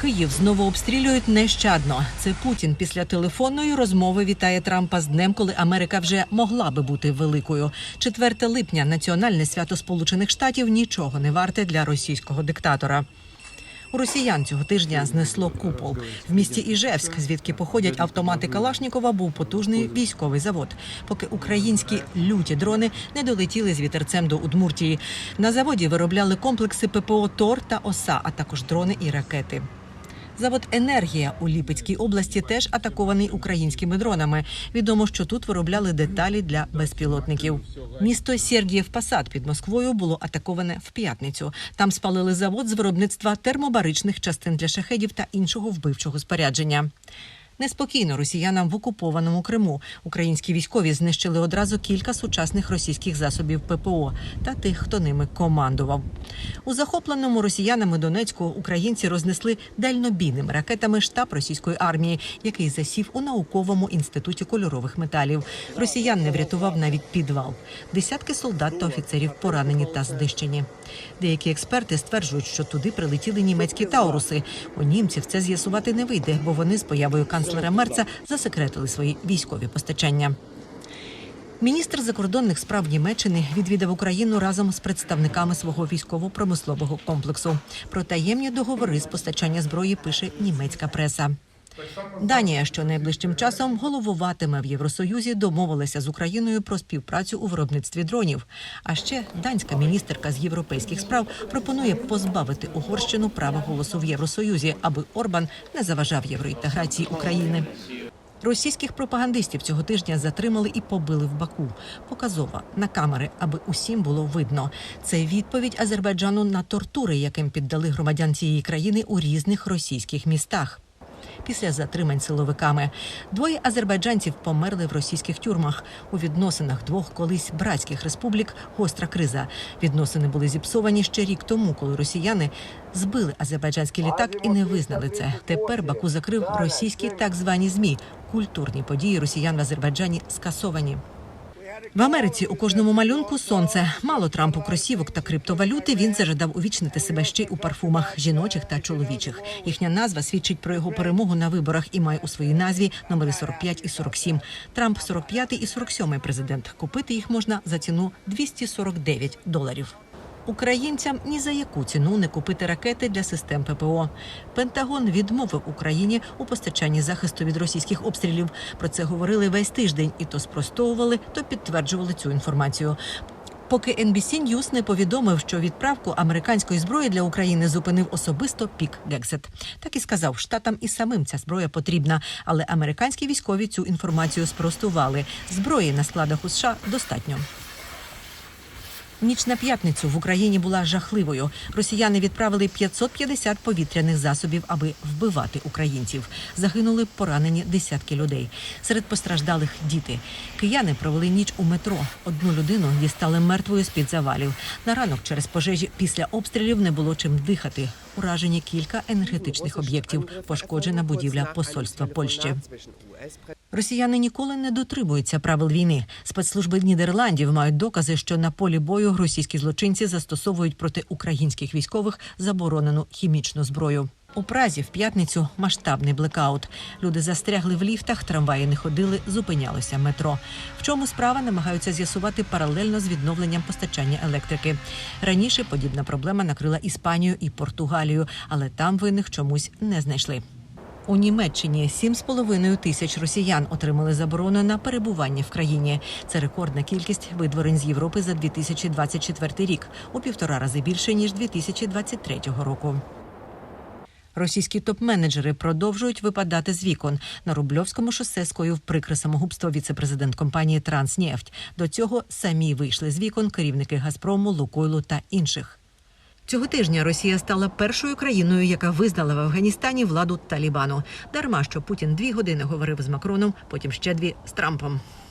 Київ знову обстрілюють нещадно. Це Путін після телефонної розмови вітає Трампа з днем, коли Америка вже могла би бути великою. 4 липня національне свято Сполучених Штатів нічого не варте для російського диктатора. У росіян цього тижня знесло купол в місті Іжевськ, звідки походять автомати Калашнікова, був потужний військовий завод. Поки українські люті дрони не долетіли з вітерцем до Удмуртії. На заводі виробляли комплекси ППО ТОР та ОСА, а також дрони і ракети. Завод Енергія у Ліпецькій області теж атакований українськими дронами. Відомо, що тут виробляли деталі для безпілотників. Місто Сергіїв Пасад під Москвою було атаковане в п'ятницю. Там спалили завод з виробництва термобаричних частин для шахедів та іншого вбивчого спорядження. Неспокійно росіянам в окупованому Криму. Українські військові знищили одразу кілька сучасних російських засобів ППО та тих, хто ними командував. У захопленому росіянами Донецьку українці рознесли дальнобійними ракетами штаб російської армії, який засів у науковому інституті кольорових металів. Росіян не врятував навіть підвал. Десятки солдат та офіцерів поранені та знищені. Деякі експерти стверджують, що туди прилетіли німецькі тауруси. У німців це з'ясувати не вийде, бо вони з появою канцлера Мерца засекретили свої військові постачання. Міністр закордонних справ Німеччини відвідав Україну разом з представниками свого військово-промислового комплексу. Про таємні договори з постачання зброї пише німецька преса. Данія, що найближчим часом головуватиме в Євросоюзі, домовилася з Україною про співпрацю у виробництві дронів. А ще данська міністерка з європейських справ пропонує позбавити Угорщину права голосу в Євросоюзі, аби Орбан не заважав євроінтеграції України. Російських пропагандистів цього тижня затримали і побили в Баку. Показова на камери, аби усім було видно. Це відповідь Азербайджану на тортури, яким піддали громадян цієї країни у різних російських містах. Після затримань силовиками двоє азербайджанців померли в російських тюрмах. У відносинах двох колись братських республік гостра криза. Відносини були зіпсовані ще рік тому, коли росіяни збили азербайджанський літак і не визнали це. Тепер Баку закрив російські так звані змі. Культурні події росіян в Азербайджані скасовані. В Америці у кожному малюнку сонце. Мало Трампу кросівок та криптовалюти. Він зажадав увічнити себе ще й у парфумах жіночих та чоловічих. Їхня назва свідчить про його перемогу на виборах і має у своїй назві номери 45 і 47. Трамп 45 і 47 президент. Купити їх можна за ціну 249 доларів. Українцям ні за яку ціну не купити ракети для систем ППО. Пентагон відмовив Україні у постачанні захисту від російських обстрілів. Про це говорили весь тиждень, і то спростовували, то підтверджували цю інформацію. Поки NBC News не повідомив, що відправку американської зброї для України зупинив особисто Пік Гексет. Так і сказав, штатам і самим ця зброя потрібна, але американські військові цю інформацію спростували. Зброї на складах у США достатньо. Ніч на п'ятницю в Україні була жахливою. Росіяни відправили 550 повітряних засобів, аби вбивати українців. Загинули поранені десятки людей. Серед постраждалих діти. Кияни провели ніч у метро. Одну людину дістали мертвою з під завалів. На ранок через пожежі після обстрілів не було чим дихати. Уражені кілька енергетичних об'єктів. Пошкоджена будівля посольства Польщі. Росіяни ніколи не дотримуються правил війни. Спецслужби Нідерландів мають докази, що на полі бою російські злочинці застосовують проти українських військових заборонену хімічну зброю. У Празі в п'ятницю масштабний блекаут. Люди застрягли в ліфтах, трамваї не ходили, зупинялося метро. В чому справа намагаються з'ясувати паралельно з відновленням постачання електрики. Раніше подібна проблема накрила Іспанію і Португалію, але там винних чомусь не знайшли. У Німеччині 7,5 тисяч росіян отримали заборону на перебування в країні. Це рекордна кількість видворень з Європи за 2024 рік, у півтора рази більше ніж 2023 року. Російські топ-менеджери продовжують випадати з вікон. На Рубльовському шосе скоїв прикре самогубство віце-президент компанії Транснефть. До цього самі вийшли з вікон керівники Газпрому, Лукойлу та інших. Цього тижня Росія стала першою країною, яка визнала в Афганістані владу Талібану. Дарма що Путін дві години говорив з Макроном, потім ще дві з Трампом.